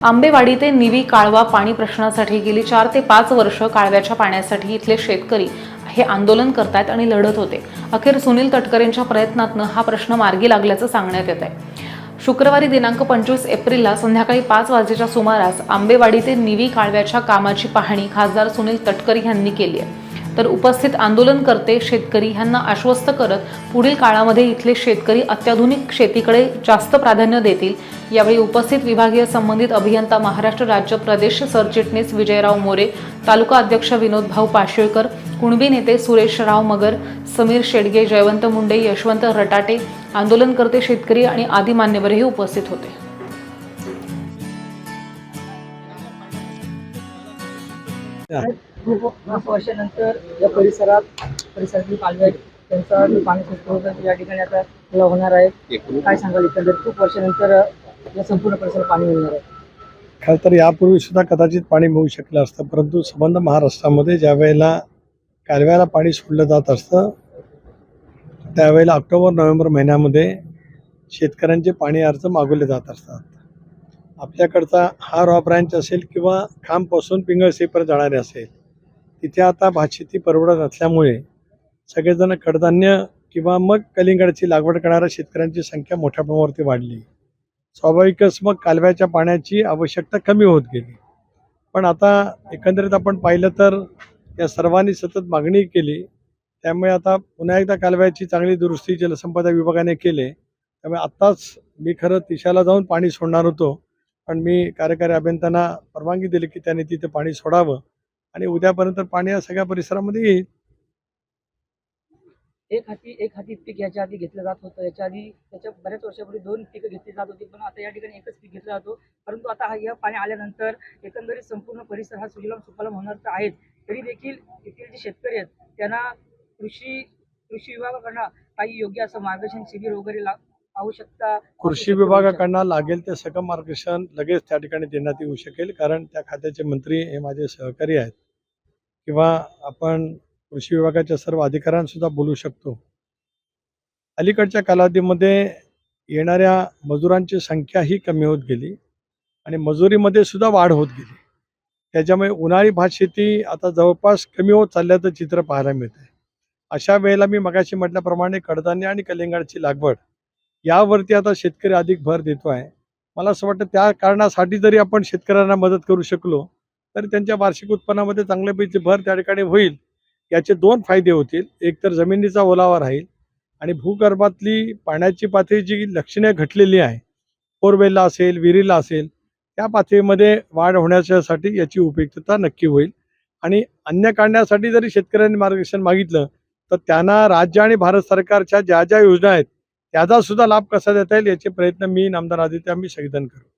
आंबेवाडी ते निवी काळवा पाणी प्रश्नासाठी गेली चार ते पाच वर्ष काळव्याच्या पाण्यासाठी इथले शेतकरी हे आंदोलन करतायत आणि लढत होते. अखेर सुनील तटकरेंच्या प्रयत्नातनं हा प्रश्न मार्गी लागल्याचं सांगण्यात येत आहे शुक्रवारी दिनांक पंचवीस एप्रिलला संध्याकाळी पाच वाजेच्या सुमारास आंबेवाडी ते निवी काळव्याच्या कामाची पाहणी खासदार सुनील तटकरे यांनी केली आहे. तर उपस्थित आंदोलनकर्ते शेतकरी यांना आश्वस्त करत पुढील काळामध्ये इथले शेतकरी अत्याधुनिक शेतीकडे जास्त प्राधान्य देतील. यावेळी उपस्थित विभागीय संबंधित अभियंता महाराष्ट्र राज्य प्रदेश सरचिटणीस विजयराव मोरे तालुका अध्यक्ष विनोद भाऊ पाशिळकर कुणबी नेते सुरेशराव मगर समीर शेडगे जयवंत मुंडे यशवंत रटाटे आंदोलनकर्ते शेतकरी आणि आदी मान्यवरही उपस्थित होते. खूप खूप वर्षानंतर या परिसरात परिसरातील कालवे त्यांचा जो पाणी होतं. या ठिकाणी आता खुला होणार आहे. काय सांगाल एकंदर खूप वर्षानंतर या संपूर्ण परिसरात पाणी मिळणार आहे. खरं तर यापूर्वी सुद्धा कदाचित पाणी मिळू शकलं असतं परंतु संबंध महाराष्ट्रामध्ये ज्या वेळेला कालव्याला पाणी सोडलं जात असतं त्यावेळेला ऑक्टोबर नोव्हेंबर महिन्यामध्ये शेतकऱ्यांचे पाणी अर्ज मागवले जात असतात. आपल्याकडचा हा रॉ ब्रँच असेल किंवा खांबपासून पिंगळसेपर्यंत जाणारे असेल तिथे आता भातशेती परवडत नसल्यामुळे सगळेजण कडधान्य किंवा मग कलिंगडाची लागवड करणाऱ्या शेतकऱ्यांची संख्या मोठ्या प्रमाणावरती वाढली. स्वाभाविकच मग कालव्याच्या पाण्याची आवश्यकता कमी होत गेली. पण आता एकंदरीत आपण पाहिलं तर या सर्वांनी सतत मागणी केली. त्यामुळे आता पुन्हा एकदा कालव्याची चांगली दुरुस्ती जलसंपदा विभागाने केले. त्यामुळे आत्ताच मी खरं तिशाला जाऊन पाणी सोडणार होतो. पण मी कार्यकारी अभियंत्यांना परवानगी दिली की त्यांनी तिथे पाणी सोडावं. आणि उद्यापर्यंत पाणी या सगळ्या परिसरामध्ये येईल. एक हाती एक हाती पीक याच्या आधी घेतलं जात होतं. याच्या आधी त्याच्या बऱ्याच वर्षापूर्वी दोन पिकं घेतली जात होती पण आता या ठिकाणी एकच पीक घेतला जातो. परंतु आता हा या पाणी आल्यानंतर एकंदरीत संपूर्ण परिसर हा सुजलाम सुफलाम होणार तर आहेच. तरी देखील येथील जे शेतकरी आहेत त्यांना कृषी कृषी विभागाकडनं काही योग्य असं मार्गदर्शन शिबिर वगैरे ला आवश्यकता कृषी विभागाकडनं लागेल ते सकम मार्गदर्शन लगेच त्या ठिकाणी देण्यात येऊ शकेल. कारण त्या खात्याचे मंत्री हे माझे सहकारी आहेत. किंवा आपण कृषी विभागाच्या सर्व अधिकाऱ्यांसुद्धा बोलू शकतो. अलीकडच्या कालावधीमध्ये येणाऱ्या मजुरांची संख्या ही कमी होत गेली आणि मजुरीमध्ये सुद्धा वाढ होत गेली. त्याच्यामुळे उन्हाळी भात शेती आता जवळपास कमी होत चालल्याचं चित्र पाहायला मिळतं आहे अशा वेळेला मी मगाशी म्हटल्याप्रमाणे कडधान्य आणि कलिंगडाची लागवड यावरती आता शेतकरी अधिक भर देतो आहे. मला असं वाटतं त्या कारणासाठी जरी आपण शेतकऱ्यांना मदत करू शकलो तरी त्यांच्या वार्षिक उत्पन्नामध्ये चांगल्यापैकी भर त्या ठिकाणी होईल. याचे दोन फायदे होतील. एक तर जमिनीचा ओलावा राहील आणि भूगर्भातली पाण्याची पातळी जी लक्षणीय घटलेली आहे बोरवेलला असेल विहिरीला असेल त्या पातळीमध्ये वाढ होण्यासाठी याची उपयुक्तता नक्की होईल. आणि अन्य काढण्यासाठी जरी शेतकऱ्यांनी मार्गदर्शन मागितलं तर त्यांना राज्य आणि भारत सरकारच्या ज्या ज्या योजना आहेत त्याचा सुद्धा लाभ कसा देता येईल याचे प्रयत्न मी नामदार आदित्य आम्ही सगळेजण करू.